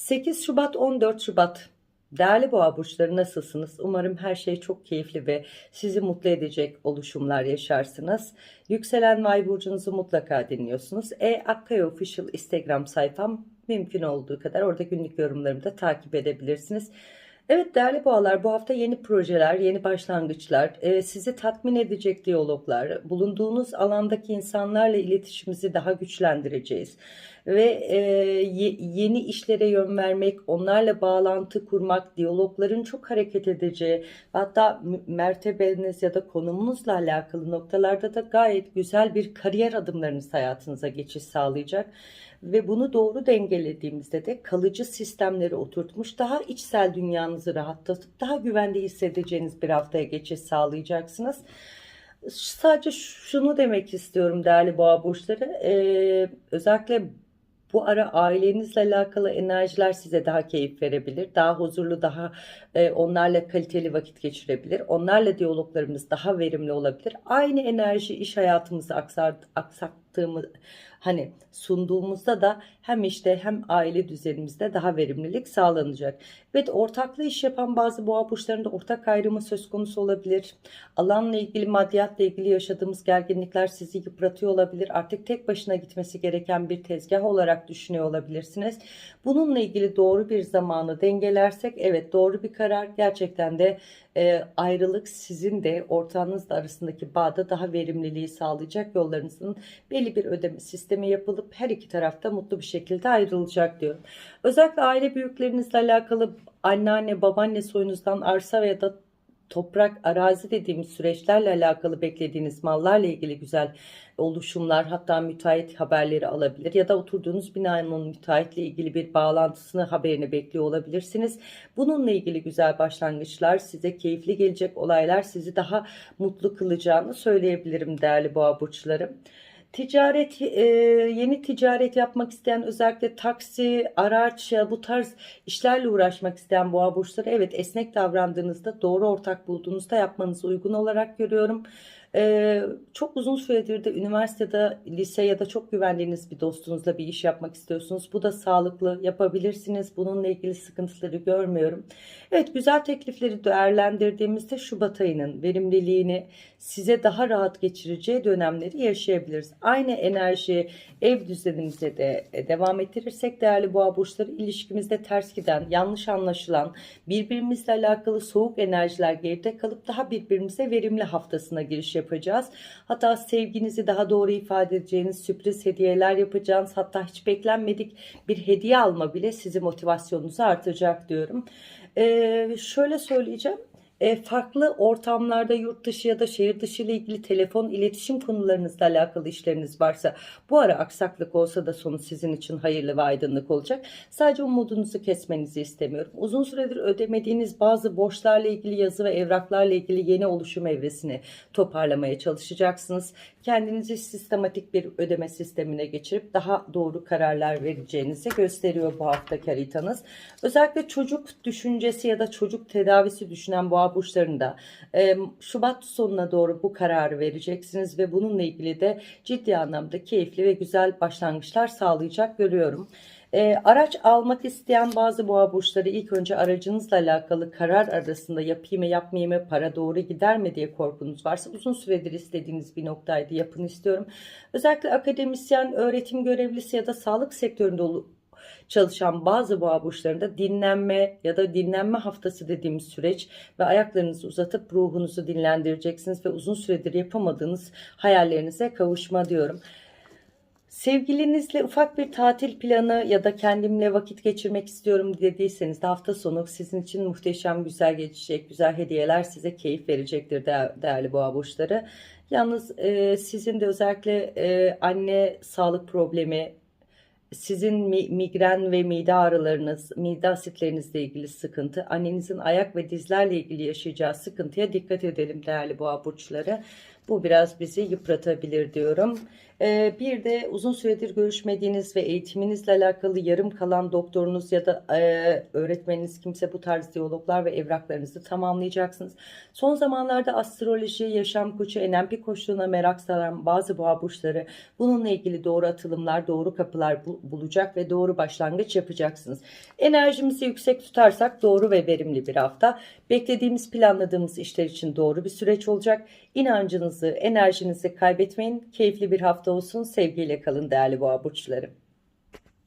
8 Şubat 14 Şubat Değerli boğa burçları nasılsınız? Umarım her şey çok keyifli ve sizi mutlu edecek oluşumlar yaşarsınız. Yükselen Vay burcunuzu mutlaka dinliyorsunuz. E Akkaya Official Instagram sayfam mümkün olduğu kadar orada günlük yorumlarımı da takip edebilirsiniz. Evet değerli boğalar bu hafta yeni projeler, yeni başlangıçlar, e, sizi tatmin edecek diyaloglar, bulunduğunuz alandaki insanlarla iletişimimizi daha güçlendireceğiz. Ve e, ye- yeni işlere yön vermek, onlarla bağlantı kurmak, diyalogların çok hareket edeceği, hatta mertebeniz ya da konumunuzla alakalı noktalarda da gayet güzel bir kariyer adımlarınız hayatınıza geçiş sağlayacak ve bunu doğru dengelediğimizde de kalıcı sistemleri oturtmuş daha içsel dünyanızı rahatlatıp daha güvende hissedeceğiniz bir haftaya geçiş sağlayacaksınız. Sadece şunu demek istiyorum değerli boğa burçları. Ee, özellikle bu ara ailenizle alakalı enerjiler size daha keyif verebilir. Daha huzurlu, daha e, onlarla kaliteli vakit geçirebilir. Onlarla diyaloglarımız daha verimli olabilir. Aynı enerji iş hayatımızı aksar, aksattığımız hani sunduğumuzda da hem işte hem aile düzenimizde daha verimlilik sağlanacak. Evet ortaklı iş yapan bazı boğa burçlarında ortak ayrımı söz konusu olabilir. Alanla ilgili maddiyatla ilgili yaşadığımız gerginlikler sizi yıpratıyor olabilir. Artık tek başına gitmesi gereken bir tezgah olarak düşünüyor olabilirsiniz. Bununla ilgili doğru bir zamanı dengelersek evet doğru bir karar gerçekten de e, ayrılık sizin de ortağınızla arasındaki bağda daha verimliliği sağlayacak yollarınızın belli bir ödeme sistemi yapılıp her iki tarafta mutlu bir şekilde ayrılacak diyorum. Özellikle aile büyüklerinizle alakalı anneanne babaanne soyunuzdan arsa veya da toprak, arazi dediğimiz süreçlerle alakalı beklediğiniz mallarla ilgili güzel oluşumlar hatta müteahhit haberleri alabilir ya da oturduğunuz binanın müteahhitle ilgili bir bağlantısını haberini bekliyor olabilirsiniz. Bununla ilgili güzel başlangıçlar size keyifli gelecek olaylar sizi daha mutlu kılacağını söyleyebilirim değerli boğa burçları. Ticaret, e, yeni ticaret yapmak isteyen özellikle taksi, araç bu tarz işlerle uğraşmak isteyen boğa burçları evet esnek davrandığınızda doğru ortak bulduğunuzda yapmanız uygun olarak görüyorum. Ee, çok uzun süredir de üniversitede, lise ya da çok güvendiğiniz bir dostunuzla bir iş yapmak istiyorsunuz. Bu da sağlıklı yapabilirsiniz. Bununla ilgili sıkıntıları görmüyorum. Evet güzel teklifleri değerlendirdiğimizde Şubat ayının verimliliğini size daha rahat geçireceği dönemleri yaşayabiliriz. Aynı enerji ev düzenimize de e, devam ettirirsek değerli boğa burçları ilişkimizde ters giden, yanlış anlaşılan, birbirimizle alakalı soğuk enerjiler geride kalıp daha birbirimize verimli haftasına giriş yapacağız. Hatta sevginizi daha doğru ifade edeceğiniz sürpriz hediyeler yapacağınız hatta hiç beklenmedik bir hediye alma bile sizi motivasyonunuzu artıracak diyorum. Ee, şöyle söyleyeceğim. E, farklı ortamlarda yurt dışı ya da şehir dışı ile ilgili telefon iletişim konularınızla alakalı işleriniz varsa bu ara aksaklık olsa da sonu sizin için hayırlı ve aydınlık olacak. Sadece umudunuzu kesmenizi istemiyorum. Uzun süredir ödemediğiniz bazı borçlarla ilgili yazı ve evraklarla ilgili yeni oluşum evresini toparlamaya çalışacaksınız. Kendinizi sistematik bir ödeme sistemine geçirip daha doğru kararlar vereceğinizi gösteriyor bu haftaki haritanız. Özellikle çocuk düşüncesi ya da çocuk tedavisi düşünen boğa burçlarında e, Şubat sonuna doğru bu kararı vereceksiniz ve bununla ilgili de ciddi anlamda keyifli ve güzel başlangıçlar sağlayacak görüyorum. E, araç almak isteyen bazı boğa burçları ilk önce aracınızla alakalı karar arasında yapayım mı yapmayayım mı para doğru gider mi diye korkunuz varsa uzun süredir istediğiniz bir noktaydı yapın istiyorum. Özellikle akademisyen, öğretim görevlisi ya da sağlık sektöründe ol- çalışan bazı boğa burçlarında dinlenme ya da dinlenme haftası dediğimiz süreç ve ayaklarınızı uzatıp ruhunuzu dinlendireceksiniz ve uzun süredir yapamadığınız hayallerinize kavuşma diyorum. Sevgilinizle ufak bir tatil planı ya da kendimle vakit geçirmek istiyorum dediyseniz de hafta sonu sizin için muhteşem güzel geçecek, güzel hediyeler size keyif verecektir de- değerli boğa burçları. Yalnız e, sizin de özellikle e, anne sağlık problemi, sizin mi- migren ve mide ağrılarınız, mide asitlerinizle ilgili sıkıntı, annenizin ayak ve dizlerle ilgili yaşayacağı sıkıntıya dikkat edelim değerli boğa burçları. Bu biraz bizi yıpratabilir diyorum. Ee, bir de uzun süredir görüşmediğiniz ve eğitiminizle alakalı yarım kalan doktorunuz ya da e, öğretmeniniz kimse bu tarz diyaloglar ve evraklarınızı tamamlayacaksınız. Son zamanlarda astroloji, yaşam koçu, NLP koçluğuna merak saran bazı boğa burçları bununla ilgili doğru atılımlar, doğru kapılar bu- bulacak ve doğru başlangıç yapacaksınız. Enerjimizi yüksek tutarsak doğru ve verimli bir hafta. Beklediğimiz, planladığımız işler için doğru bir süreç olacak. İnancınızı, enerjinizi kaybetmeyin. Keyifli bir hafta olsun. Sevgiyle kalın değerli boğa burçları.